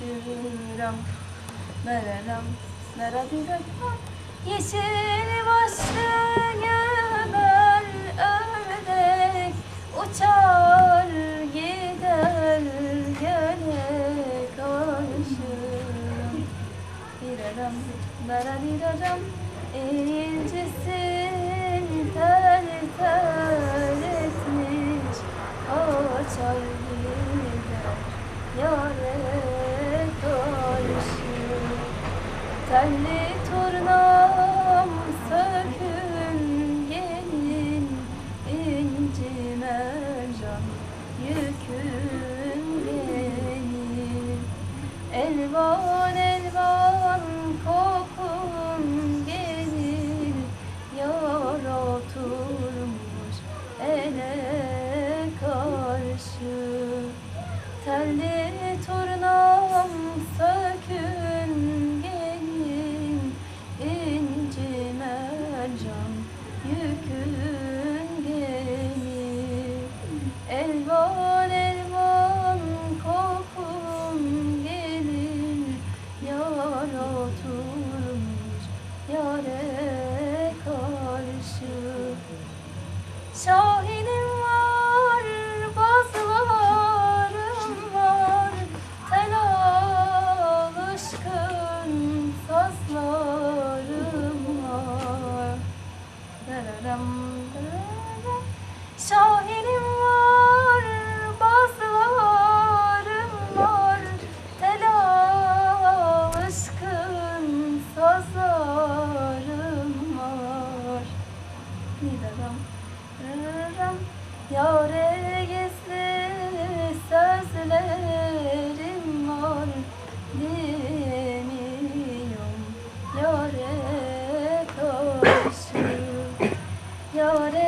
dararam dararam daradiram Yeşil başlı göbel ördek Uçar gider göle karşı Diraram, daradiraram İncisin tel Telli turnam sökün gelin. İnci mercan yükün gelin Elvan elvan kokun gelir. Yar oturmuş ele karşı. Telli turna So llores.